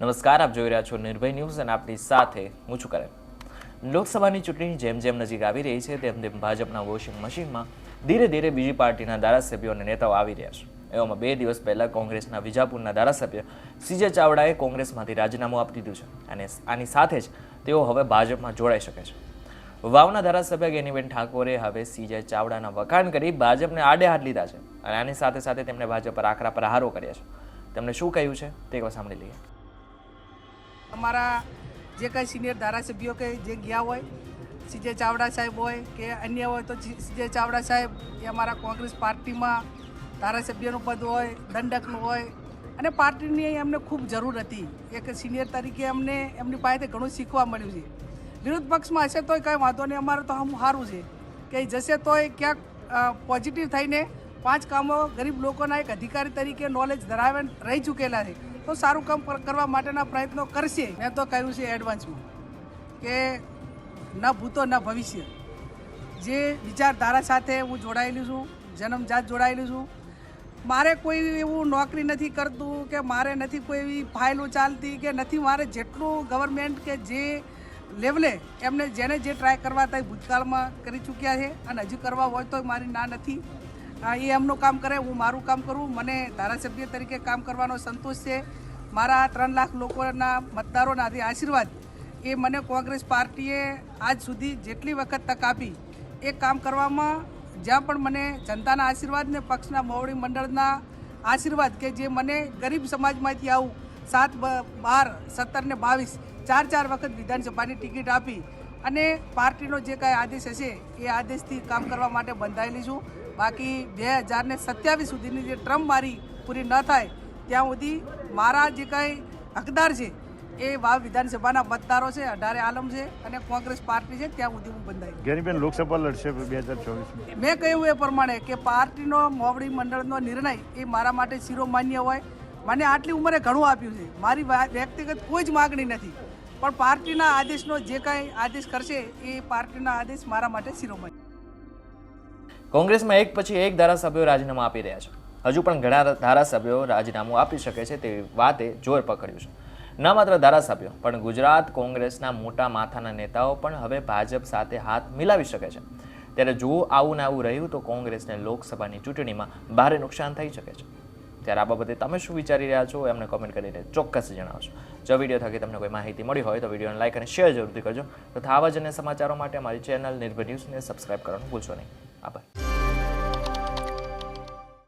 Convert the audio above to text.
નમસ્કાર, આપ જોઈ રહ્યા છો નિર્ભય ન્યૂઝ અને આપની સાથે હું છું કરે લોકસભાની ચૂંટણી જેમ જેમ નજીક આવી રહી છે, તેમ તેમ ભાજપના વોશિંગ મશીનમાં ધીરે ધીરે બીજી પાર્ટીના ધારાસભ્યો અને નેતાઓ આવી રહ્યા છે. એવામાં બે દિવસ પહેલાં કોંગ્રેસના વિજાપુરના ધારાસભ્ય સીજે ચાવડાએ કોંગ્રેસમાંથી રાજીનામું આપી દીધું છે અને આની સાથે જ તેઓ હવે ભાજપમાં જોડાઈ શકે છે. વાવના ધારાસભ્ય ગેનીબેન ઠાકોરે હવે સીજે ચાવડાના વખાણ કરી ભાજપને આડે હાથ લીધા છે અને આની સાથે સાથે તેમણે ભાજપ પર આકરા પ્રહારો કર્યા છે. તેમણે શું કહ્યું છે તે સાંભળી લઈએ. અમારા જે કંઈ સિનિયર ધારાસભ્યો કે જે ગયા હોય સીજે ચાવડા સાહેબ હોય કે અન્ય હોય, તો સીજે ચાવડા સાહેબ એ અમારા કોંગ્રેસ પાર્ટીમાં ધારાસભ્યનું પદ હોય, દંડકનું હોય અને પાર્ટીની એમને ખૂબ જરૂર હતી. એક સિનિયર તરીકે અમને એમની પાસેથી ઘણું શીખવા મળ્યું છે. વિરોધ પક્ષમાં હશે તોય કંઈ વાંધો નહીં, અમારે તો આમ સારું છે. કે જશે તોય ક્યાંક પોઝિટિવ થઈને પાંચ કામો ગરીબ લોકોના એક અધિકારી તરીકે નોલેજ ધરાવે, રહી ચૂકેલા છે. તો સારું કામ કરવા માટેના પ્રયત્નો કરશે. મેં તો કહ્યું છે એડવાન્સમાં કે ન ભૂતો, ન ભવિષ્ય. જે વિચારધારા સાથે હું જોડાયેલી છું, જન્મજાત જોડાયેલી છું, મારે કોઈ એવું નોકરી નથી કરતું કે મારે નથી કોઈ એવી ફાઇલો ચાલતી કે નથી મારે જેટલું ગવર્મેન્ટ કે જે લેવલે એમને જેને જે ટ્રાય કરવા હતા ભૂતકાળમાં કરી ચૂક્યા છે. અને હજુ કરવા હોય તો મારી ના નથી. એ એમનું કામ કરે, હું મારું કામ કરું. મને ધારાસભ્ય તરીકે કામ કરવાનો સંતોષ છે. મારા ત્રણ લાખ લોકોના મતદારોના આશીર્વાદ, એ મને કોંગ્રેસ પાર્ટીએ આજ સુધી જેટલી વખત તક આપી, એ કામ કરવામાં જ્યાં પણ મને જનતાના આશીર્વાદ ને પક્ષના મોવડી મંડળના આશીર્વાદ કે જે મને ગરીબ સમાજમાંથી આવું સાત બાર, સત્તર ને બાવીસ, ચાર ચાર વખત વિધાનસભાની ટિકિટ આપી અને પાર્ટીનો જે કાંઈ આદેશ હશે, એ આદેશથી કામ કરવા માટે બંધાયેલી છું. બાકી બે હજાર ને સત્યાવીસ સુધીની જે ટ્રમ્પ મારી પૂરી ન થાય ત્યાં સુધી મારા જે કાંઈ હકદાર છે એ વાવ વિધાનસભાના મતદારો છે અઢારે આલમ છે અને કોંગ્રેસ પાર્ટી છે ત્યાં સુધી હું બંધાઈ ગેરીબેન લોકસભા લડશે બે હજાર ચોવીસ મેં કહ્યું એ પ્રમાણે કે પાર્ટીનો મોવડી મંડળનો નિર્ણય એ મારા માટે શિરોમાન્ય હોય. મને આટલી ઉંમરે ઘણું આપ્યું છે. મારી વ્યક્તિગત કોઈ જ માગણી નથી. પણ પાર્ટીના આદેશનો જે કાંઈ આદેશ કરશે એ પાર્ટીના આદેશ મારા માટે શિરોમાન્ય કોંગ્રેસમાં એક પછી એક ધારાસભ્યો રાજીનામું આપી રહ્યા છે. હજુ પણ ઘણા ધારાસભ્યો રાજીનામું આપી શકે છે તેવી વાતે જોર પકડ્યું છે. ન માત્ર ધારાસભ્યો, પણ ગુજરાત કોંગ્રેસના મોટા માથાના નેતાઓ પણ હવે ભાજપ સાથે હાથ મિલાવી શકે છે. ત્યારે જો આવું ને આવું રહ્યું તો કોંગ્રેસને લોકસભાની ચૂંટણીમાં ભારે નુકસાન થઈ શકે છે. ત્યારે આ બાબતે તમે શું વિચારી રહ્યા છો એમને કોમેન્ટ કરીને ચોક્કસ જણાવશો. જો વીડિયો થકી તમને કોઈ માહિતી મળી હોય તો વિડીયોને લાઇક અને શેર જરૂરથી કરજો. તથા આવા જ સમાચારો માટે અમારી ચેનલ નિર્ભય ન્યૂઝને સબસ્ક્રાઇબ કરવાનું ભૂલશો નહીં. આભાર.